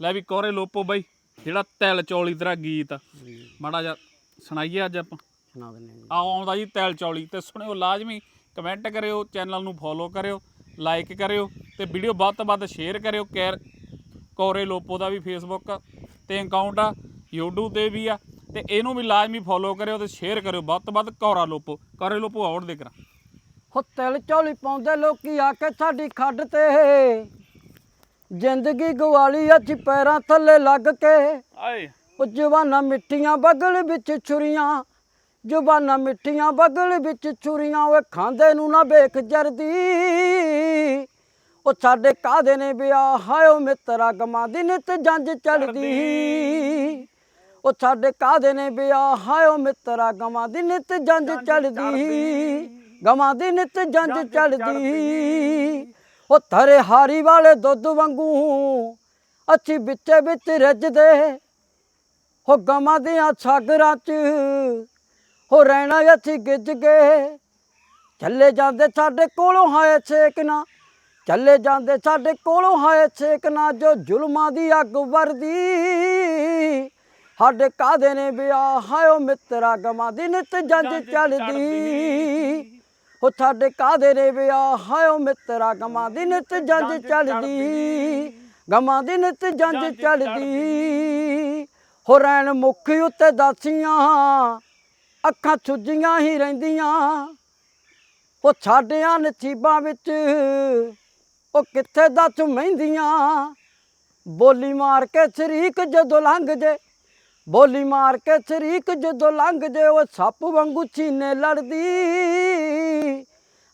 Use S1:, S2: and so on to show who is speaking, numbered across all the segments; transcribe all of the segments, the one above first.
S1: ਲੈ ਵੀ ਕੋਰੇ ਲੋਪੋ ਬਾਈ ਜਿਹੜਾ ਤਿਲ ਚੌਲੀ ਤੇਰਾ ਗੀਤ। ਆ, ਮਾੜਾ ਜਿਹਾ ਸੁਣਾਈਏ ਅੱਜ ਆਪਾਂ।
S2: ਸੁਣਾ ਜੀ।
S1: ਆਓ ਆਉਂਦਾ ਜੀ ਤਿਲ ਚੌਲੀ ਤੇ ਸੁਣਿਓ ਲਾਜ਼ਮੀ ਕਮੈਂਟ ਕਰਿਓ ਚੈਨਲ ਨੂੰ ਫੋਲੋ ਕਰਿਓ ਲਾਈਕ ਕਰਿਓ ਤੇ ਵੀਡੀਓ ਵੱਧ ਤੋਂ ਵੱਧ ਸ਼ੇਅਰ ਕਰਿਓ। ਕੈਰ ਕੋਰੇ ਲੋਪੋ ਦਾ ਵੀ ਫੇਸਬੁੱਕ ਤੇ ਅਕਾਊਂਟ ਆ YouTube ਤੇ ਵੀ ਆ ਤੇ ਇਹਨੂੰ ਵੀ ਲਾਜ਼ਮੀ ਫੋਲੋ ਕਰਿਓ ਤੇ ਸ਼ੇਅਰ ਕਰਿਓ। ਵੱਧ ਤੋਂ ਵੱਧ ਕੋਰਾ ਲੋਪੋ ਕੋਰੇ ਲੋਪੋ ਆਉਣ ਦੇ ਕਰਾਂ।
S2: ਹੋ ਤਿਲ ਝੋਲੀ ਪਾਉਂਦੇ ਲੋਕੀ ਆ ਕੇ ਸਾਡੀ ਖੱਡ ਤੇ। ਜ਼ਿੰਦਗੀ ਗਵਾਲੀ ਅੱਛੀ ਪੈਰਾਂ ਥੱਲੇ ਲੱਗ ਕੇ।
S1: ਆਏ।
S2: ਉਹ ਜਵਾਨਾ ਮਿੱਠੀਆਂ ਬਗਲ ਵਿੱਚ ਛੁਰੀਆਂ ਜਵਾਨਾ ਮਿੱਠੀਆਂ ਬਗਲ ਵਿੱਚ ਛੁਰੀਆਂ ਓਏ ਖਾਂਦੇ ਨੂੰ ਨਾ ਵੇਖ ਜਰਦੀ। ਉਹ ਸਾਡੇ ਕਾਦੇ ਨੇ ਵਿਆਹ ਹਾਇਓ ਮਿੱਤਰਾ ਗਮਾਂ ਦੀ ਨਿਤ ਜੰਜ ਚੜਦੀ। ਉਹ ਸਾਡੇ ਕਾਦੇ ਨੇ ਵਿਆਹ ਹਾਇਓ ਮਿੱਤਰਾ ਗਮਾਂ ਦੀ ਨਿਤ ਜੰਜ ਚੜਦੀ। ਗਮਾਂ ਦੀ ਨਿਤ ਜੰਜ ਚੜਦੀ। ਉਹ ਥਰੇ ਹਾਰੀ ਵਾਲੇ ਦੁੱਧ ਵਾਂਗੂ। ਅੱਛੀ ਵਿੱਚੇ ਵਿੱਚ ਰੱਜਦੇ ਹੋ ਗਮਾਂ ਦੀਆਂ ਸਾਗਰਾਂ 'ਚ ਹੋ ਰਹਿਣਾ ਅਸੀਂ ਗਿੱਜ ਗਏ ਚੱਲੇ ਜਾਂਦੇ ਸਾਡੇ ਕੋਲੋਂ ਹਾਏ ਛੇਕ ਨਾ। ਚੱਲੇ ਜਾਂਦੇ ਸਾਡੇ ਕੋਲੋਂ ਹਾਏ ਛੇਕ ਨਾ। ਜੋ ਜ਼ੁਲਮਾਂ ਦੀ ਅੱਗ ਵਰਦੀ। ਸਾਡੇ ਕਾਦੇ ਨੇ ਵਿਆਹ? ਹਾਇਓ ਮਿੱਤਰਾ ਗਮਾਂ ਦੀ ਨਿਤ ਜੰਜ ਚੜਦੀ ਹੋ ਸਾਡੇ ਕਾਦੇ ਨੇ ਵਿਆਹ? ਹਾਇਓ ਮਿੱਤਰਾ ਗਮਾਂ ਦੀ ਨਿਤ ਜੰਜ ਚੜਦੀ ਗਮਾਂ ਦੀ ਨਿਤ ਜੰਜ ਚੜਦੀ ਹੋ ਰੈਣ ਮੁਖ ਉੱਤੇ ਦਾਸੀਆਂ ਅੱਖਾਂ ਸੁੱਜੀਆਂ ਹੀ ਰਹਿੰਦੀਆਂ। ਉਹ ਸਾਡਿਆਂ ਨਸੀਬਾਂ ਵਿੱਚ ਉਹ ਕਿੱਥੇ ਦੱਸ ਮਹਿੰਦੀਆਂ? ਬੋਲੀ ਮਾਰ ਕੇ ਸ਼ਰੀਕ ਜਦੋਂ ਲੰਘ ਜੇ ਬੋਲੀ ਮਾਰ ਕੇ ਸ਼ਰੀਕ ਜਦੋਂ ਲੰਘ ਜੇ ਉਹ ਸੱਪ ਵਾਂਗੂ ਛੀਨੇ ਲੜਦੀ।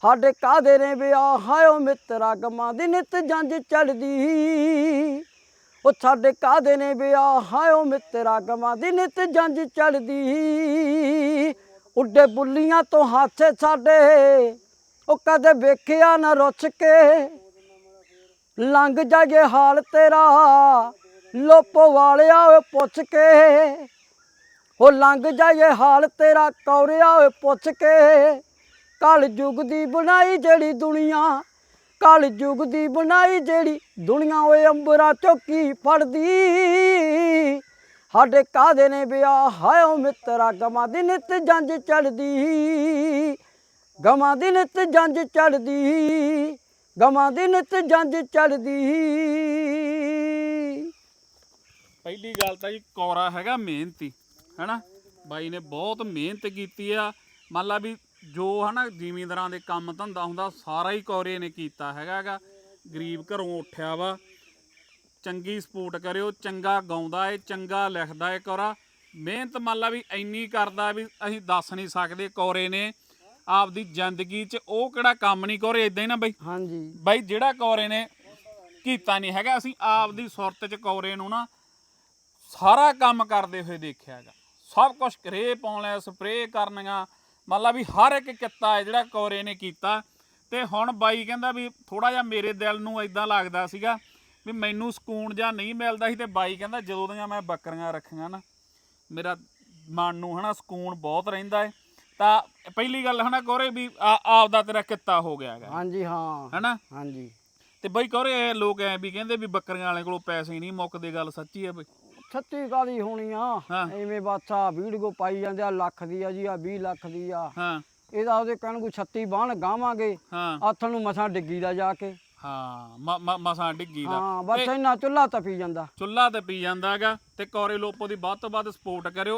S2: ਸਾਡੇ ਕਾਦੇ ਨੇ ਵਿਆਹ ਹਾਇਓ ਮਿੱਤਰਾ ਗਮਾਂ ਦੀ ਨਿਤ ਜੰਜ ਚੜਦੀ। ਉਹ ਸਾਡੇ ਕਾਦੇ ਨੇ ਵਿਆਹ ਹਾਇਓ ਮਿੱਤਰਾ ਗਮਾਂ ਦੀ ਨਿਤ ਜੰਜ ਚੜਦੀ। ਉੱਡੇ ਬੁੱਲੀਆਂ ਤੋਂ ਹੱਥ ਸਾਡੇ, ਉਹ ਕਦੇ ਵੇਖਿਆ ਨਾ ਰੁੱਛ ਕੇ। ਲੰਘ ਜਾਗੇ ਹਾਲ ਤੇਰਾ ਲੋਪ ਵਾਲਿਆ ਓਏ ਪੁੱਛ ਕੇ। ਉਹ ਲੰਘ ਜਾਏ ਹਾਲ ਤੇਰਾ ਕੌਰਿਆ ਓਏ ਪੁੱਛ ਕੇ। ਕਲ ਯੁਗ ਦੀ ਬਣਾਈ ਜਿਹੜੀ ਦੁਨੀਆ, ਕਲ ਯੁਗ ਦੀ ਬਣਾਈ ਜਿਹੜੀ ਦੁਨੀਆ ਓਏ ਅੰਬਰਾ ਚੋਂ ਫੜਦੀ। ਸਾਡੇ ਕਾਦੇ ਨੇ ਵਿਆਹ ਹਾਇਓ ਮਿੱਤਰਾ, ਗਮਾਂ ਦੀ ਨਿਤ ਜੰਜ ਚੜਦੀ। ਗਮਾਂ ਦੀ ਨਿਤ ਜੰਜ ਚੜਦੀ, ਗਮਾਂ ਦੀ ਨਿਤ ਜੰਜ ਚੜਦੀ।
S1: ਪਹਿਲੀ ਗੱਲ ਤਾਂ ਜੀ ਕੋਰਾ ਹੈਗਾ ਮਿਹਨਤੀ ਹੈਨਾ? ਬਾਈ ਨੇ ਬਹੁਤ ਮਿਹਨਤ ਕੀਤੀ ਆ। ਮੰਨ ਲਾ ਵੀ ਜੋ ਹਨਾ ਜ਼ਿਮੀਂਦਾਰਾਂ ਦੇ ਕੰਮ ਧੰਦਾ ਹੁੰਦਾ ਸਾਰਾ ਹੀ ਕੋਰੇ ਨੇ ਕੀਤਾ ਹੈਗਾਗਾ ਗਰੀਬ ਘਰੋਂ ਉੱਠਿਆ ਵਾ। ਚੰਗੀ ਸਪੋਰਟ ਕਰਿਓ ਚੰਗਾ ਗਾਉਂਦਾ ਏ ਚੰਗਾ ਲਿਖਦਾ ਏ ਕੋਰਾ। ਮਿਹਨਤ ਮੰਨ ਲਾ ਵੀ ਇੰਨੀ ਕਰਦਾ ਵੀ ਅਸੀਂ ਦੱਸ ਨਹੀਂ ਸਕਦੇ ਕੋਰੇ ਨੇ। ਆਪਦੀ ਜ਼ਿੰਦਗੀ 'ਚ ਉਹ ਕਿਹੜਾ ਕੰਮ ਨਹੀਂ ਕੋਰੇ ਇਦਾਂ ਹੀ ਨਾ ਬਈ?
S2: ਹਾਂਜੀ।
S1: ਬਾਈ ਜਿਹੜਾ ਕੌਰੇ ਨੇ ਕੀਤਾ ਨਹੀਂ ਹੈਗਾ ਅਸੀਂ ਆਪਦੀ ਸੁਰਤ ਚ ਕੌਰੇ ਨੂੰ ਨਾ ਸਾਰਾ ਕੰਮ ਕਰਦੇ ਹੋਏ ਦੇਖਿਆ ਹੈਗਾ। ਸਭ ਕੁਝ ਕਰੇ ਪਾਉਣਾ ਸਪਰੇਅ ਕਰਨੀਆਂ ਮਤਲਬ ਵੀ ਹਰ ਇੱਕ ਕਿੱਤਾ ਹੈ ਜਿਹੜਾ ਕੌਰੇ ਨੇ ਕੀਤਾ। ਤੇ ਹੁਣ ਬਾਈ ਕਹਿੰਦਾ ਵੀ ਥੋੜਾ ਜਿਹਾ ਮੇਰੇ ਦਿਲ ਨੂੰ ਇਦਾਂ ਲੱਗਦਾ ਸੀਗਾ ਵੀ ਮੈਨੂੰ ਸਕੂਨ ਜਾਂ ਨਹੀਂ ਮਿਲਦਾ ਸੀ ਤੇ ਬਾਈ ਕਹਿੰਦਾ ਜਦੋਂ ਦੀਆਂ ਮੈਂ ਬੱਕਰੀਆਂ ਰੱਖੀਆਂ ਨਾ ਮੇਰਾ ਮਨ ਨੂੰ ਹਨਾ ਸਕੂਨ ਬਹੁਤ ਰਹਿੰਦਾ ਹੈ। ਤਾਂ ਪਹਿਲੀ ਗੱਲ ਹਨਾ ਕੋਰੇ ਵੀ ਆ- ਆਪਦਾ ਤੇਰਾ ਕਿੱਤਾ ਹੋ ਗਿਆ ਹੈਗਾ।
S2: ਹਾਂਜੀ ਹਾਂ।
S1: ਹਨਾ?
S2: ਹਾਂਜੀ।
S1: ਤੇ ਬਈ ਕੋਰੇ ਲੋਕ ਐ ਵੀ ਕਹਿੰਦੇ ਵੀ ਬੱਕਰੀਆਂ ਵਾਲੇ ਕੋਲੋਂ ਪੈਸੇ ਹੀ ਨਹੀਂ ਮੁੱਕਦੇ ਗੱਲ ਸੱਚੀ ਆ ਬਈ।
S2: ਸੱਚੀ ਕਾਦੀ ਹੋਣੀ ਆ?
S1: ਹਾਂ।
S2: ਐਵੇਂ ਬਾਛਾ ਵੀਡੀਓ ਪਾਈ ਜਾਂਦੇ ਆ ਲੱਖ ਦੀ ਆ ਜੀ ਆ 20 ਲੱਖ ਦੀ ਆ।
S1: ਹਾਂ।
S2: ਇਹਦਾ ਉਹਦੇ ਕਹਿਣ ਕੋਈ 36 ਬਾਣ ਗਾਵਾਂਗੇ।
S1: ਹਾਂ।
S2: ਆਥਣ ਨੂੰ ਮਸਾਂ ਡਿੱਗੀ ਦਾ ਜਾ ਕੇ।
S1: ਹਾਂ ਮ- ਮ- ਮਸਾਂ ਡਿੱਗੀ ਦਾ।
S2: ਹਾਂ ਬਸ ਇੰਨਾ ਚੁੱਲਾ ਤਪੀ ਜਾਂਦਾ।
S1: ਚੁੱਲਾ ਤੇ ਪੀ ਜਾਂਦਾਗਾ ਤੇ ਕੋਰੇ ਲੋਪੋ ਦੀ ਵੱਧ ਤੋਂ ਵੱਧ ਸਪੋਰਟ ਕਰਿਓ।